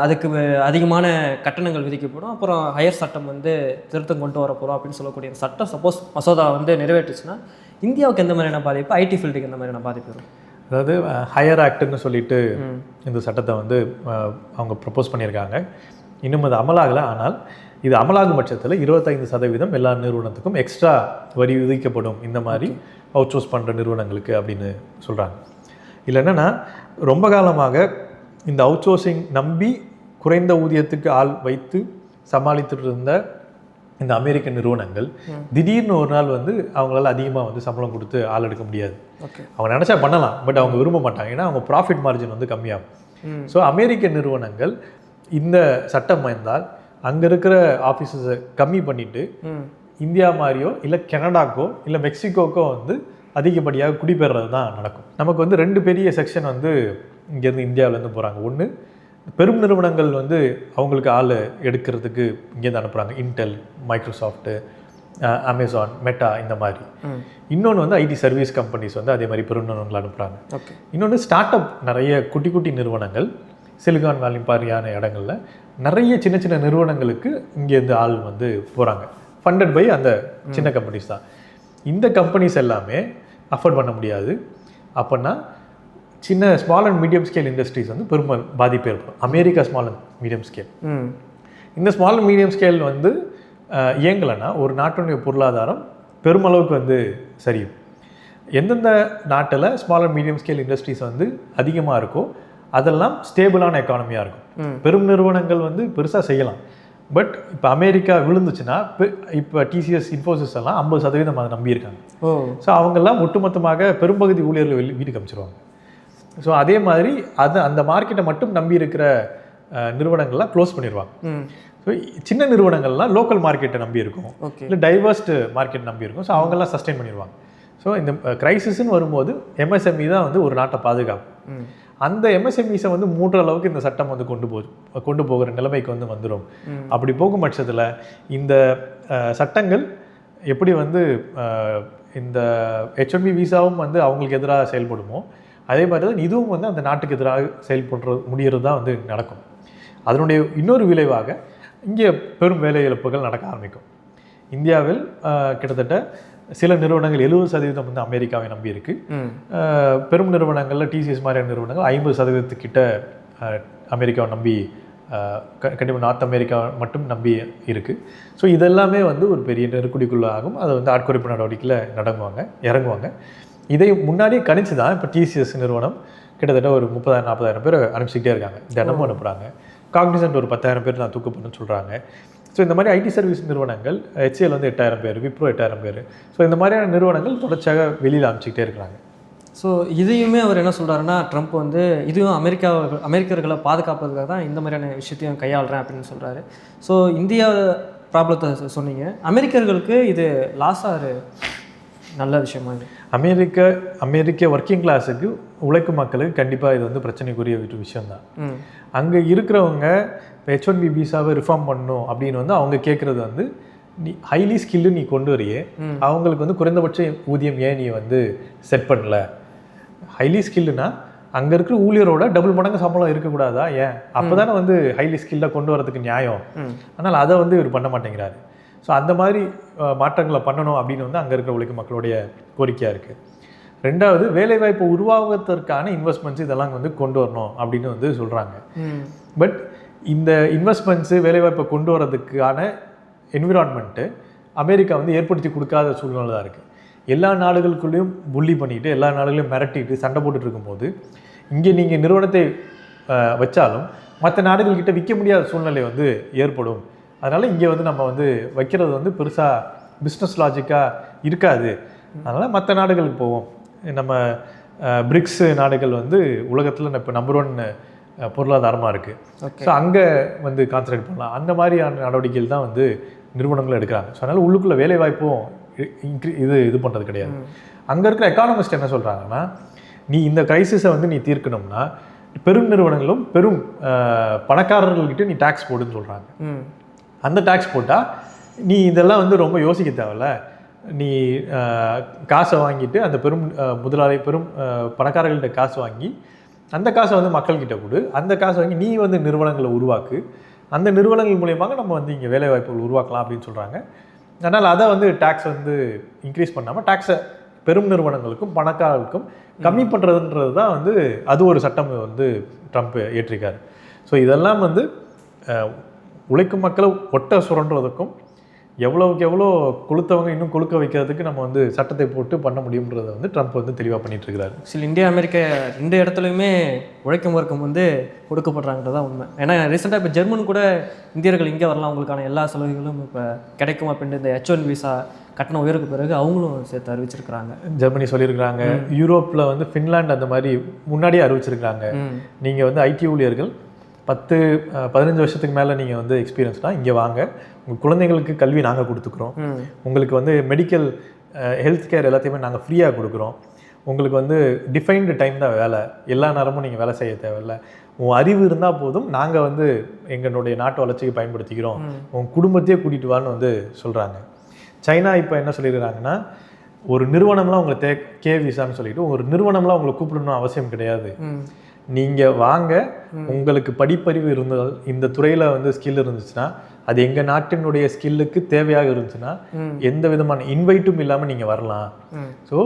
அதுக்கு அதிகமான கட்டணங்கள் விதிக்கப்படும். அப்புறம் ஹையர் சட்டம் வந்து திருத்தம் கொண்டு வர போகிறோம் அப்படின்னு சொல்லக்கூடிய சட்டம் சப்போஸ் மசோதா வந்து நிறைவேற்றுச்சுன்னா இந்தியாவுக்கு எந்த மாதிரியான பாதிப்பு? ஐடி ஃபீல்டுக்கு எந்த மாதிரியான பாதிப்பு வரும்? அதாவது ஹையர் ஆக்ட்னு சொல்லிட்டு இந்த சட்டத்தை வந்து அவங்க ப்ரப்போஸ் பண்ணியிருக்காங்க. இன்னும் அது அமலாகலை ஆனால் இது அமலாகும் பட்சத்தில் இருபத்தைந்து சதவீதம் எல்லா நிறுவனத்துக்கும் எக்ஸ்ட்ரா வரி விதிக்கப்படும். இந்த மாதிரி அவுட் சோர்ஸ் பண்ணுற நிறுவனங்களுக்கு அப்படின்னு சொல்கிறாங்க இல்லை என்னென்னா ரொம்ப காலமாக இந்த அவுட் சோர்சிங் நம்பி குறைந்த ஊதியத்துக்கு ஆள் வைத்து சமாளித்துட்டு இருந்த இந்த அமெரிக்க நிறுவனங்கள் திடீர்னு ஒரு நாள் வந்து அவங்களால அதிகமாக வந்து சம்பளம் கொடுத்து ஆள் எடுக்க முடியாது. அவங்க நினச்சா பண்ணலாம் பட் அவங்க விரும்ப மாட்டாங்க. ஏன்னா அவங்க ப்ராஃபிட் மார்ஜின் வந்து கம்மியாகும். ஸோ அமெரிக்க நிறுவனங்கள் இந்த சட்டம் வந்தால் அங்கே இருக்கிற ஆஃபீஸஸை கம்மி பண்ணிட்டு இந்தியா மாதிரியோ இல்லை கனடாக்கோ இல்லை மெக்சிகோக்கோ வந்து அதிகப்படியாக குடிபெறது தான் நடக்கும். நமக்கு வந்து ரெண்டு பெரிய செக்ஷன் வந்து இங்கேருந்து இந்தியாவிலேருந்து போகிறாங்க. ஒன்று பெரும் நிறுவனங்கள் வந்து அவங்களுக்கு ஆள் எடுக்கிறதுக்கு இங்கேருந்து அனுப்புகிறாங்க. இன்டெல் மைக்ரோசாஃப்ட்டு அமேசான் மெட்டா இந்த மாதிரி. இன்னொன்று வந்து ஐடி சர்வீஸ் கம்பெனிஸ் வந்து அதே மாதிரி பெரும் நிறுவனங்கள் அனுப்புகிறாங்க. இன்னொன்று ஸ்டார்ட் அப் நிறைய குட்டி குட்டி நிறுவனங்கள் சிலிகான் வேலி மாதிரியான இடங்கள்ல நிறைய சின்ன சின்ன நிறுவனங்களுக்கு இங்கேருந்து ஆள் வந்து போகிறாங்க. ஃபண்டட் பை அந்த சின்ன கம்பெனிஸ் தான். இந்த கம்பெனிஸ் எல்லாமே அஃபோர்ட் பண்ண முடியாது. அப்போன்னா சின்ன small and medium scale industries வந்து பெரும்பால் பாதிப்பு ஏற்படும் America small and medium scale இந்த ஸ்மால் மீடியம் ஸ்கேல் வந்து இயங்கலைன்னா ஒரு நாட்டினுடைய பொருளாதாரம் பெருமளவுக்கு வந்து சரியும். எந்தெந்த நாட்டில் small and medium scale industries வந்து அதிகமாக இருக்கோ அதெல்லாம் ஸ்டேபிளான எக்கானமியாக இருக்கும். பெரும் நிறுவனங்கள் வந்து பெருசாக செய்யலாம். பட் இப்போ அமெரிக்கா விழுந்துச்சுன்னா இப்போ டிசிஎஸ் இன்ஃபோசிஸ் எல்லாம் ஐம்பது சதவீதம் அதை நம்பியிருக்காங்க. ஸோ அவங்கெல்லாம் ஒட்டுமொத்தமாக பெரும்பகுதி ஊழியர்கள் வீட்டுக்கு அமைச்சிருவாங்க. ஸோ அதே மாதிரி அது அந்த மார்க்கெட்டை மட்டும் நம்பி இருக்கிற நிறுவனங்கள்லாம் க்ளோஸ் பண்ணிடுவாங்க ஸோ சின்ன நிறுவனங்கள்லாம் லோக்கல் மார்க்கெட்டை நம்பி இருக்கும். இல்லை டைவர்ஸ்டு மார்க்கெட் நம்பி இருக்கும். ஸோ அவங்கெல்லாம் சஸ்டெயின் பண்ணிடுவாங்க ஸோ இந்த கிரைசிஸ்ன்னு வரும்போது எம்எஸ்எம்இ தான் வந்து ஒரு நாட்டை பாதுகாக்கும். அந்த எம்எஸ்எம்இஸை வந்து மூன்ற அளவுக்கு இந்த சட்டம் வந்து கொண்டு போ கொண்டு போகிற நிலைமைக்கு வந்து வந்துடும். அப்படி போகும் பட்சத்தில் இந்த சட்டங்கள் எப்படி வந்து இந்த ஹெச்ஒன்பி விசாவும் வந்து அவங்களுக்கு எதிராக செயல்படுமோ அதே மாதிரி தான் இதுவும் வந்து அந்த நாட்டுக்கு எதிராக செயல்படுறது முடியறது தான் வந்து நடக்கும். அதனுடைய இன்னொரு விளைவாக இங்கே பெரும் வேலை இழப்புகள் நடக்க ஆரம்பிக்கும். இந்தியாவில் கிட்டத்தட்ட சில நிறுவனங்கள் எழுபது சதவீதம் வந்து அமெரிக்காவை நம்பி இருக்கு. பெரும் நிறுவனங்களில் டிசிஎஸ் மாதிரியான நிறுவனங்கள் ஐம்பது சதவீதத்துக்கிட்ட அமெரிக்காவை நம்பி கண்டிப்பாக நார்த் அமெரிக்கா மட்டும் நம்பி இருக்குது ஸோ இதெல்லாமே வந்து ஒரு பெரிய நெருக்கடிக்குள்ள ஆகும் அதை வந்து ஆட்குறைப்பு நடவடிக்கையில் நடங்குவாங்க இறங்குவாங்க. இதை முன்னாடியே கணிச்சு தான் இப்போ டிசிஎஸ் நிறுவனம் கிட்டத்தட்ட ஒரு முப்பதாயிரம் நாற்பதாயிரம் பேர் அனுப்பிச்சிக்கிட்டே இருக்காங்க. தினமும் அனுப்புகிறாங்க காக்னிசன்ட் ஒரு பத்தாயிரம் பேர் நான் தூக்கப்படுன்னு சொல்கிறாங்க ஸோ இந்த மாதிரி ஐடி சர்வீஸ் நிறுவனங்கள் ஹெச்ஏஎல் வந்து எட்டாயிரம் பேர் விப்ரோ எட்டாயிரம் பேர். ஸோ இந்த மாதிரியான நிறுவனங்கள் தொடர்ச்சியாக வெளியில் அனுப்பிச்சிக்கிட்டே இருக்கிறாங்க. ஸோ இதையுமே அவர் என்ன சொல்றாருன்னா ட்ரம்ப் வந்து இதுவும் அமெரிக்கா அமெரிக்கர்களை பாதுகாப்பதுக்காக தான் இந்த மாதிரியான விஷயத்தையும் கையாளுறேன் அப்படின்னு சொல்றாரு. ஸோ இந்தியா ப்ராப்ளத்தை சொன்னீங்க. அமெரிக்கர்களுக்கு இது லாஸாக நல்ல விஷயமா அமெரிக்க அமெரிக்க ஒர்க்கிங் கிளாஸுக்கு உழைக்கும் மக்களுக்கு கண்டிப்பாக இது வந்து பிரச்சனைக்குரிய ஒரு விஷயம்தான். ம். அங்கே இருக்கிறவங்க ஹெச் ஒன் பி விசாவை ரிஃபார்ம் பண்ணணும் அப்படின்னு வந்து அவங்க கேட்குறது வந்து நீ ஹைலி ஸ்கில்லு நீ கொண்டு வரையே. அவங்களுக்கு வந்து குறைந்தபட்ச ஊதியம் ஏன் நீ வந்து செட் பண்ணல? ஹைலி ஸ்கில்லுனா அங்கே இருக்கிற ஊழியரோட டபுள் மடங்கு சம்பளம் இருக்கக்கூடாதா? ஏன்? அப்போ தானே வந்து ஹைலி ஸ்கில்லாக கொண்டு வரதுக்கு நியாயம். ஆனால் அதை வந்து இவர் பண்ண மாட்டேங்கிறாரு. ஸோ அந்த மாதிரி மாற்றங்களை பண்ணணும் அப்படின்னு வந்து அங்கே இருக்கிற உழைக்கும் மக்களுடைய கோரிக்கையாக இருக்குது ரெண்டாவது வேலைவாய்ப்பு உருவாகுவதற்கான இன்வெஸ்ட்மெண்ட்ஸ் இதெல்லாம் வந்து கொண்டு வரணும் அப்படின்னு வந்து சொல்கிறாங்க பட் இந்த இன்வெஸ்ட்மெண்ட்ஸு வேலைவாய்ப்பை கொண்டு வரதுக்கான என்விரான்மெண்ட்டு அமெரிக்கா வந்து ஏற்படுத்தி கொடுக்காத சூழ்நிலை தான் இருக்குது எல்லா நாடுகளுக்குள்ளேயும் புள்ளி பண்ணிட்டு எல்லா நாடுகளையும் மிரட்டிட்டு சண்டை போட்டுட்டு இருக்கும்போது இங்கே நீங்கள் நிறுவனத்தை வச்சாலும் மற்ற நாடுகள்கிட்ட விற்க முடியாத சூழ்நிலை வந்து ஏற்படும். அதனால் இங்கே வந்து நம்ம வந்து வைக்கிறது வந்து பெருசாக பிஸ்னஸ் லாஜிக்காக இருக்காது. அதனால் மற்ற நாடுகளுக்கு போவோம். நம்ம பிரிக்ஸ் நாடுகள் வந்து உலகத்தில் இப்போ நம்பர் ஒன் பொருளாதாரமாக இருக்குது ஸோ அங்கே வந்து கான்சன்ட்ரேட் பண்ணலாம். அந்த மாதிரியான நடவடிக்கைகள் தான் வந்து நிறுவனங்கள் எடுக்கிறாங்க. ஸோ அதனால் உள்ளுக்குள்ளே வேலை வாய்ப்பும் இன்க்ரீ இது இது பண்ணுறது கிடையாது. அங்கே இருக்கிற எக்கானமிஸ்ட் என்ன சொல்கிறாங்கன்னா நீ இந்த கிரைசிஸை வந்து நீ தீர்க்கணும்னா பெரும் நிறுவனங்களும் பெரும் பணக்காரர்கள்கிட்ட நீ டேக்ஸ் போடுன்னு சொல்கிறாங்க அந்த டேக்ஸ் போட்டால் நீ இதெல்லாம் வந்து ரொம்ப யோசிக்க தேவையில்ல. நீ காசை வாங்கிட்டு அந்த பெரும் முதலாளி பெரும் பணக்காரர்கள்ட்ட காசு வாங்கி அந்த காசை வந்து மக்கள்கிட்ட கொடு. அந்த காசை வாங்கி நீ வந்து நிறுவனங்களை உருவாக்கு. அந்த நிறுவனங்கள் மூலியமாக நம்ம வந்து இங்கே வேலைவாய்ப்புகள் உருவாக்கலாம் அப்படின்னு சொல்கிறாங்க அதனால் அதை வந்து டேக்ஸ் வந்து இன்க்ரீஸ் பண்ணாமல் டேக்ஸை பெரும் நிறுவனங்களுக்கும் பணக்காரர்களுக்கும் கம்மி பண்ணுறதுன்றது தான் வந்து அது ஒரு சட்டம் வந்து ட்ரம்ப் ஏற்றிருக்காரு. ஸோ இதெல்லாம் வந்து உழைக்கும் மக்களை ஒட்ட சுரண்டுறதுக்கும் எவ்வளவுக்கு எவ்வளோ கொளுத்தவங்க இன்னும் கொழுக்க வைக்கிறதுக்கு நம்ம வந்து சட்டத்தை போட்டு பண்ண முடியுன்றதை வந்து ட்ரம்ப் வந்து தெளிவாக பண்ணிட்டு இருக்கிறாரு சில இந்தியா அமெரிக்கா ரெண்டு இடத்துலையுமே உழைக்கும் வர்க்கம் வந்து கொடுக்கப்படுறாங்கிறது தான் உண்மை. ஏன்னா ரீசெண்டாக இப்போ ஜெர்மன் கூட இந்தியர்கள் இங்கே வரலாம் அவங்களுக்கான எல்லா சலுகைகளும் இப்போ கிடைக்கும்? அப்படின்ட்டு இந்த ஹெச் ஒன் விசா கட்டண உயருக்கு பிறகு அவங்களும் சேர்த்து அறிவிச்சிருக்கிறாங்க. ஜெர்மனி சொல்லியிருக்கிறாங்க. யூரோப்பில் வந்து ஃபின்லாந்து அந்த மாதிரி முன்னாடியே அறிவிச்சிருக்காங்க ம். நீங்கள் வந்து ஐடி ஊழியர்கள் பத்து பதினஞ்சு வருஷத்துக்கு மேலே நீங்கள் வந்து எக்ஸ்பீரியன்ஸ்னா இங்கே வாங்க. உங்கள் குழந்தைங்களுக்கு கல்வி நாங்கள் கொடுத்துக்குறோம். உங்களுக்கு வந்து மெடிக்கல் ஹெல்த் கேர் எல்லாத்தையுமே நாங்கள் ஃப்ரீயாக கொடுக்குறோம். உங்களுக்கு வந்து டிஃபைன்டு டைம் தான் வேலை. எல்லா நேரமும் நீங்கள் வேலை செய்ய தேவையில்ல. உன் அறிவு இருந்தால் போதும் நாங்கள் வந்து எங்களுடைய நாட்டு வளர்ச்சிக்கு பயன்படுத்திக்கிறோம். உன் குடும்பத்தையே கூட்டிகிட்டு வான்னு வந்து சொல்கிறாங்க சைனா இப்போ என்ன சொல்லியிருக்கிறாங்கன்னா ஒரு நிறுவனம்லாம் உங்களை தே கே விசான்னு சொல்லிட்டு ஒரு நிறுவனம்லாம் உங்களை கூப்பிடணும் அவசியம் கிடையாது. நீங்கள் வாங்க. உங்களுக்கு படிப்பறிவு இருந்தால் இந்த துறையில் வந்து ஸ்கில் இருந்துச்சுன்னா அது எங்கள் நாட்டினுடைய ஸ்கில்லுக்கு தேவையாக இருந்துச்சுன்னா. எந்த விதமான இன்வைட்டும் இல்லாமல் நீங்கள் வரலாம். ஸோ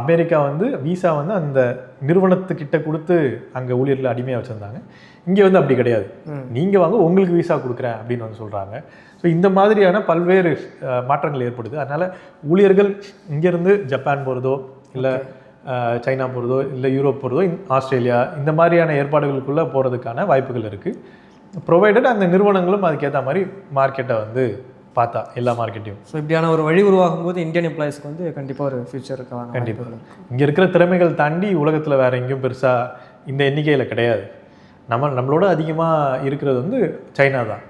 அமெரிக்கா வந்து விசா வந்து அந்த நிறுவனத்துக்கிட்ட கொடுத்து அங்கே ஊழியர்களை அடிமையாக வச்சுருந்தாங்க. இங்கே வந்து அப்படி கிடையாது. நீங்கள் வாங்க உங்களுக்கு விசா கொடுக்குறேன் அப்படின்னு வந்து சொல்கிறாங்க ஸோ இந்த மாதிரியான பல்வேறு மாற்றங்கள் ஏற்படுது. அதனால் ஊழியர்கள் இங்கேருந்து ஜப்பான் போகிறதோ இல்லை சைனா போகிறதோ இல்லை யூரோப் போகிறதோ ஆஸ்திரேலியா இந்த மாதிரியான ஏற்பாடுகளுக்குள்ளே போகிறதுக்கான வாய்ப்புகள் இருக்குது ப்ரொவைடட் அந்த நிறுவனங்களும் அதுக்கேற்ற மாதிரி மார்க்கெட்டை வந்து பார்த்தா எல்லா மார்க்கெட்டையும் ஸோ இப்படியான ஒரு வழி உருவாகும் போது இந்தியன் எம்ப்ளாயிஸ்க்கு வந்து கண்டிப்பாக ஒரு ஃபியூச்சர் இருக்கலாம் கண்டிப்பாக இங்கே இருக்கிற திறமைகள் தாண்டி உலகத்தில் வேற எங்கேயும் பெருசாக இந்த எண்ணிக்கையில் கிடையாது. நம்ம நம்மளோட அதிகமாக இருக்கிறது வந்து சைனா தான்.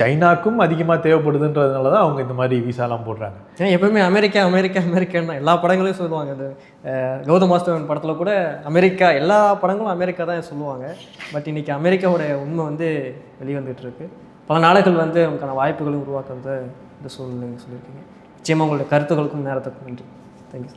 சைனாக்கும் அதிகமாக தேவைப்படுதுன்றதுனால தான் அவங்க இந்த மாதிரி விசாலாம் போடுறாங்க. ஏன்னா எப்பவுமே அமெரிக்கா அமெரிக்கா அமெரிக்கான்னு எல்லா படங்களையும் சொல்லுவாங்க. இந்த அஹ், கௌதம் வாஸ்தவன் படத்தில் கூட அமெரிக்கா எல்லா படங்களும் அமெரிக்கா தான் சொல்லுவாங்க. பட் இன்னைக்கு அமெரிக்காவோட உண்மை வந்து வெளிவந்துட்டு இருக்கு பல நாடுகள் வந்து நமக்கான வாய்ப்புகளும் உருவாக்குறத இந்த சூழ்நிலை சொல்லியிருக்கீங்க. நிச்சயமாக உங்களுடைய கருத்துக்களுக்கும் நேரத்துக்கும் நன்றி. தேங்க்யூ